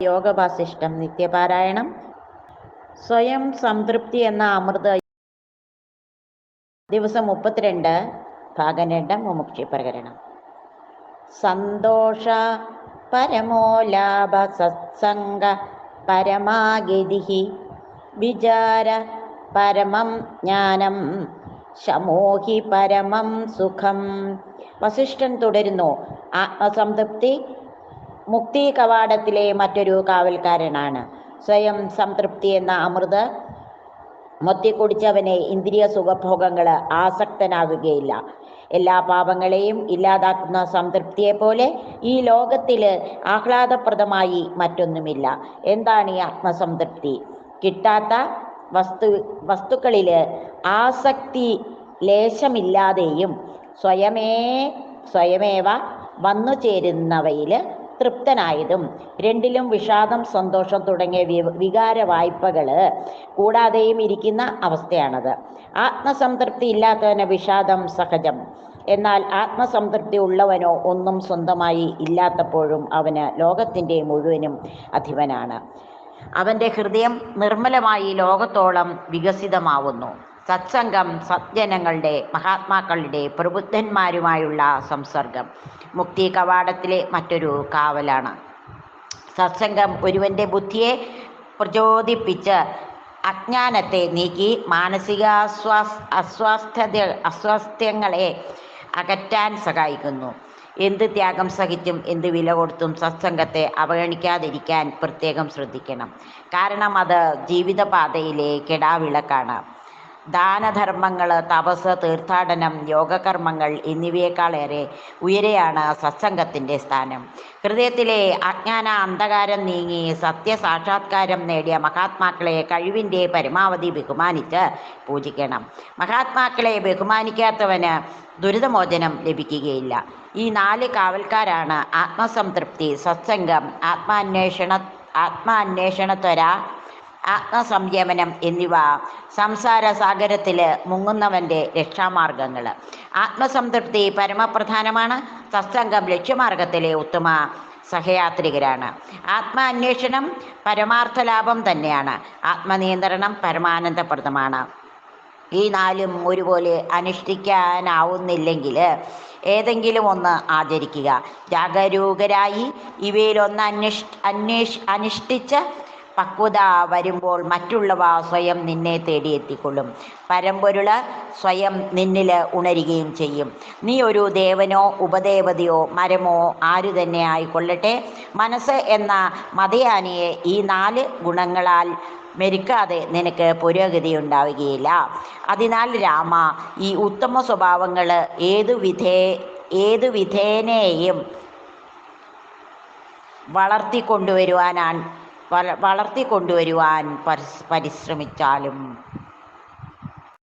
യോഗവാസിഷ്ടം നിത്യപാരായണം. സ്വയം സംതൃപ്തി എന്ന അമൃത ദിവസം മുപ്പത്തിരണ്ട് ഭാഗം രണ്ട് മുമുക്ഷി പ്രകരണം സന്തോഷ പരമോലാഭ സത്സംഗ പരമാഗതി വിചാര പരമം ജ്ഞാനം ശമോഹി പരമം സുഖം. വസിഷ്ഠൻ തുടരുന്നു ആത്മസംതൃപ്തി മുക്തി കവാടത്തിലെ മറ്റൊരു കാവൽക്കാരനാണ്. സ്വയം സംതൃപ്തി എന്ന അമൃത് മൊത്തിക്കുടിച്ചവനെ ഇന്ദ്രിയ സുഖഭോഗങ്ങൾ ആസക്തനാകുകയില്ല. എല്ലാ പാപങ്ങളെയും ഇല്ലാതാക്കുന്ന സംതൃപ്തിയെ പോലെ ഈ ലോകത്തിൽ ആഹ്ലാദപ്രദമായി മറ്റൊന്നുമില്ല. എന്താണ് ഈ ആത്മസംതൃപ്തി? കിട്ടാത്ത വസ്തു വസ്തുക്കളിൽ ആസക്തി ലേശമില്ലാതെയും സ്വയമേ സ്വയമേവ വന്നു ചേരുന്നവയിൽ തൃപ്തനായതും രണ്ടിലും വിഷാദം സന്തോഷം തുടങ്ങിയ വികാര വായ്പകൾ കൂടാതെയും ഇരിക്കുന്ന അവസ്ഥയാണത്. ആത്മസംതൃപ്തി ഇല്ലാത്തവന് വിഷാദം സഹജം. എന്നാൽ ആത്മസംതൃപ്തി ഉള്ളവനോ ഒന്നും സ്വന്തമായി ഇല്ലാത്തപ്പോഴും അവന് ലോകത്തിന്റെ മുഴുവനും അധിപനാണ്. അവന്റെ ഹൃദയം നിർമ്മലമായി ലോകത്തോളം വികസിതമാവുന്നു. സത്സംഗം സജ്ജനങ്ങളുടെ മഹാത്മാക്കളുടെ പ്രബുദ്ധന്മാരുമായുള്ള സംസർഗം. മുക്തി കവാടത്തിലെ മറ്റൊരു കാവലാണ്. സത്സംഗം ഒരുവന്റെ ബുദ്ധിയെ പ്രചോദിപ്പിച്ച് അജ്ഞാനത്തെ നീക്കി മാനസിക അസ്വാസ് അസ്വാസ്ഥ്യത അസ്വാസ്ഥ്യങ്ങളെ അകറ്റാൻ സഹായിക്കുന്നു. എന്ത് ത്യാഗം സഹിച്ചും എന്ത് വില കൊടുത്തും സത്സംഗത്തെ അവഗണിക്കാതിരിക്കാൻ പ്രത്യേകം ശ്രദ്ധിക്കണം. കാരണം അത് ജീവിതപാതയിലെ കെടാവിളക്കാണ്. ദാനധർമ്മങ്ങൾ തപസ് തീർത്ഥാടനം യോഗകർമ്മങ്ങൾ എന്നിവയേക്കാളേറെ ഉയരെയാണ് സത്സംഗത്തിന്റെ സ്ഥാനം. ഹൃദയത്തിലെ അജ്ഞാന അന്ധകാരം നീങ്ങി സത്യസാക്ഷാത്കാരം നേടിയ മഹാത്മാക്കളെ കഴിവിന്റെ പരമാവധി ബഹുമാനിച്ച് പൂജിക്കണം. മഹാത്മാക്കളെ ബഹുമാനിക്കാത്തവന് ദുരിതമോചനം ലഭിക്കുകയില്ല. ഈ നാല് കാവൽക്കാരാണ് ആത്മസംതൃപ്തി സത്സംഗം ആത്മാന്വേഷണ ആത്മാന്വേഷണത്വര ആത്മസംയമനം എന്നിവ സംസാര സാഗരത്തിൽ മുങ്ങുന്നവന്റെ രക്ഷാമാർഗങ്ങൾ ആത്മസംതൃപ്തി പരമപ്രധാനമാണ്. സത്സംഗം ലക്ഷ്യമാർഗത്തിലെ ഉത്തമ സഹയാത്രികരാണ്. ആത്മാന്വേഷണം പരമാർത്ഥ ലാഭം തന്നെയാണ്. ആത്മനിയന്ത്രണം പരമാനന്ദപ്രദമാണ്. ഈ നാലും ഒരുപോലെ അനുഷ്ഠിക്കാനാവുന്നില്ലെങ്കിൽ ഏതെങ്കിലും ഒന്ന് ആചരിക്കുക. ജാഗരൂകരായി ഇവയിലൊന്ന് അന്വേഷ് അന്വേഷ് അനുഷ്ഠിച്ച് പക്വത വരുമ്പോൾ മറ്റുള്ളവ സ്വയം നിന്നെ തേടിയെത്തിക്കൊള്ളും. പരമ്പൊരുൾ സ്വയം നിന്നിൽ ഉണരുകയും ചെയ്യും. നീ ഒരു ദേവനോ ഉപദേവതയോ മരമോ ആരു തന്നെ ആയിക്കൊള്ളട്ടെ. മനസ്സ് എന്ന മതയാനിയെ ഈ നാല് ഗുണങ്ങളാൽ മെരുക്കാതെ നിനക്ക് പുരോഗതി ഉണ്ടാവുകയില്ല. അതിനാൽ രാമ ഈ ഉത്തമ സ്വഭാവങ്ങൾ ഏതു വിധേ ഏതു വിധേനയും വളർത്തിക്കൊണ്ടുവരുവാനാണ് വളർത്തിക്കൊണ്ടുവരുവാൻ പരിശ്രമിച്ചാലും